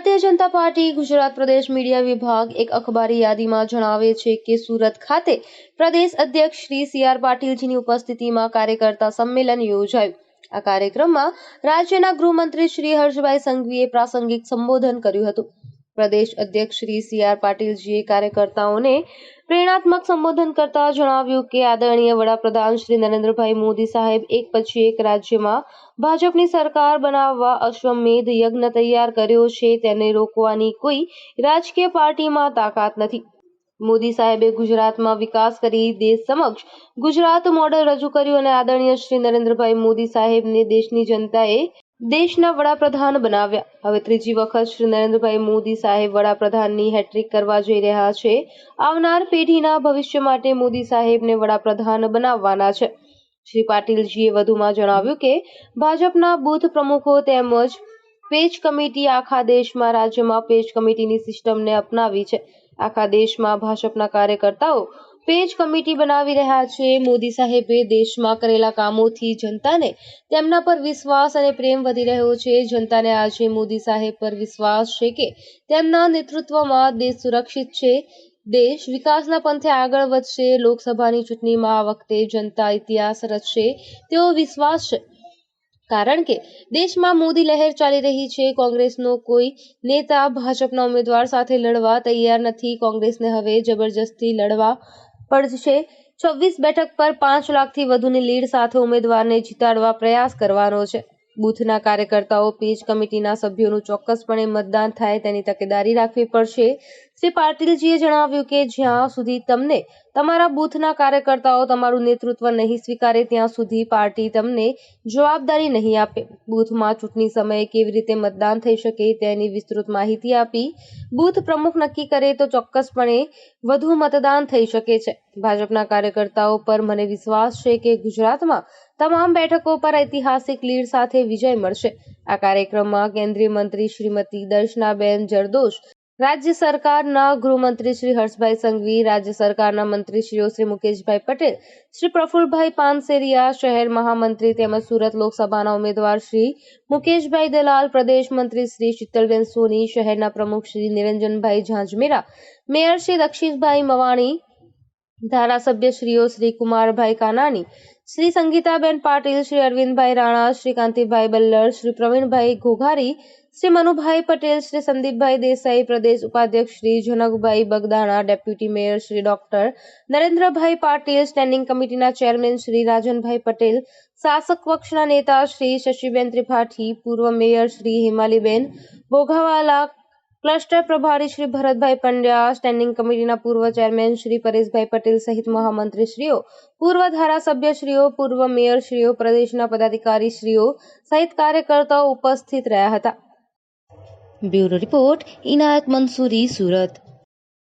Bharatiya Janata party Gujarat પ્રદેશ media વિભાગ એક અખબારી યાદીમાં જણાવે છે કે સુરત ખાતે પ્રદેશ અધ્યક્ષ શ્રી સી આર પાટીલજીની ઉપસ્થિતિમાં કાર્યકર્તા સંમેલન યોજાયું. આ કાર્યક્રમમાં રાજ્યના ગૃહમંત્રી શ્રી હર્ષભાઈ સંઘવીએ પ્રાસંગિક સંબોધન કર્યું હતું. પ્રદેશ અધ્યક્ષ શ્રી સી આર પાટીલજીએ કાર્યકર્તાઓને પ્રેરણાત્મક સંબોધન કરતા જણાવ્યું કે આદરણીય વડાપ્રધાન શ્રી નરેન્દ્રભાઈ મોદી સાહેબ એક પછી એક રાજ્યમાં ભાજપની સરકાર બનાવવા અશ્વમેધ યજ્ઞ તૈયાર કર્યો છે, તેને રોકવાની કોઈ રાજકીય પાર્ટીમાં તાકાત નથી. મોદી સાહેબે ગુજરાતમાં વિકાસ કરી દેશ સમક્ષ ગુજરાત મોડેલ રજૂ કર્યું અને આદરણીય શ્રી નરેન્દ્રભાઈ મોદી સાહેબને દેશની જનતાએ દેશના વડાપ્રધાન બનાવ્યા. હવે ત્રીજી વખત શ્રી નરેન્દ્રભાઈ મોદી સાહેબ વડાપ્રધાનની હેટ્રિક કરવા જઈ રહ્યા છે. આવનાર પેઢીના ભવિષ્ય માટે મોદી સાહેબને વડાપ્રધાન બનાવવાના છે. શ્રી પાટીલજીએ વધુમાં જણાવ્યું કે, ભાજપના બૂથ પ્રમુખો તેમજ પેજ કમિટી આખા દેશમાં રાજ્યમાં પેજ કમિટીની સિસ્ટમને અપનાવી છે. આખા દેશમાં ભાજપના કાર્યકર્તાઓ પેજ કમિટી બનાવી રહ્યા છે. મોદી સાહેબે દેશમાં કરેલા કામોથી જનતાને તેમના પર વિશ્વાસ અને પ્રેમ વધી રહ્યો છે. જનતાને આજે મોદી સાહેબ પર વિશ્વાસ છે કે તેમના નેતૃત્વમાં દેશ સુરક્ષિત છે. દેશ વિકાસના પંથે આગળ વધશે. લોકસભાની ચૂંટણીમાં આ વખતે જનતા ઇતિહાસ રચશે. તેવો વિશ્વાસ છે. કારણ કે દેશમાં મોદી લહેર ચાલી રહી છે. કોંગ્રેસનો કોઈ નેતા ભાજપના ઉમેદવાર સાથે લડવા તૈયાર નથી. કોંગ્રેસને હવે જબરજસ્તી લડવા પડશે. છવ્વીસ બેઠક પર પાંચ લાખથી વધુની લીડ સાથે ઉમેદવારને જીતાડવા પ્રયાસ કરવાનો છે. બૂથના કાર્યકર્તાઓ પેજ કમિટીના સભ્યોનું ચોક્કસપણે મતદાન થાય તેની તકેદારી રાખવી પડશે. શ્રી પાટીલજીએ જણાવ્યું કે જ્યાં સુધી તમને તમારા બૂથના કાર્યકર્તાઓ તમારું નેતૃત્વ નહીં સ્વીકારે, ત્યાં સુધી પાર્ટી તમને જવાબદારી નહીં આપે. બૂથમાં ચૂંટણી સમયે કેવી રીતે મતદાન થઈ શકે તેની વિસ્તૃત માહિતી આપી બૂથ પ્રમુખ નક્કી કરે તો ચોક્કસપણે વધુ મતદાન થઈ શકે છે. ભાજપના કાર્યકર્તાઓ પર મને વિશ્વાસ છે કે ગુજરાતમાં તમામ બેઠકો પર ઐતિહાસિક લીડ સાથે વિજય મળશે. આ કાર્યક્રમમાં કેન્દ્રીય મંત્રી શ્રીમતી દર્શનાબેન જરદોશ રાજ્ય સરકારના ગૃહમંત્રી શ્રી હર્ષભાઈ સંઘવી, રાજ્ય સરકારના મંત્રીશ્રીઓ શ્રી મુકેશભાઈ પટેલ, શ્રી પ્રફુલભાઈ પાનસેરિયા, શહેર મહામંત્રી તેમજ સુરત લોકસભાના ઉમેદવાર શ્રી મુકેશભાઈ દલાલ, પ્રદેશ મંત્રી શ્રી શીતલબેન સોની, શહેરના પ્રમુખ શ્રી નિરંજનભાઈ ઝાંઝમેરા, મેયર શ્રી દક્ષિતભાઈ મવાણી ધારાસભ્યશ્રીઓ શ્રી કુમારભાઈ કાનાણી શ્રી સંગીતાબેન પાટીલ, શ્રી અરવિંદભાઈ રાણા, શ્રી કાંતિભાઈ બલ્લર, શ્રી પ્રવીણભાઈ ઘોઘારી, શ્રી મનુભાઈ પટેલ, શ્રી સંદીપભાઈ દેસાઈ, પ્રદેશ ઉપાધ્યક્ષ શ્રી જનકભાઈ Bagdana, deputy mayor Shri doctor Narendrabhai Patil, standing કમિટીના ચેરમેન શ્રી રાજનભાઈ પટેલ, શાસક પક્ષના નેતા શ્રી શશીબેન ત્રિપાઠી, પૂર્વ મેયર શ્રી હિમાલીબેન બોઘાવાલા ક્લસ્ટર પ્રભારી શ્રી ભરતભાઈ પંડ્યા સ્ટેન્ડિંગ કમિટીના પૂર્વ ચેરમેન શ્રી પરેશભાઈ પટેલ સહિત મહામંત્રીશ્રીઓ, પૂર્વ ધારાસભ્યશ્રીઓ, પૂર્વ મેયરશ્રીઓ, પ્રદેશના પદાધિકારીશ્રીઓ સહિત કાર્યકર્તાઓ ઉપસ્થિત રહ્યા હતા. Bureau report Inayat Mansuri, Surat.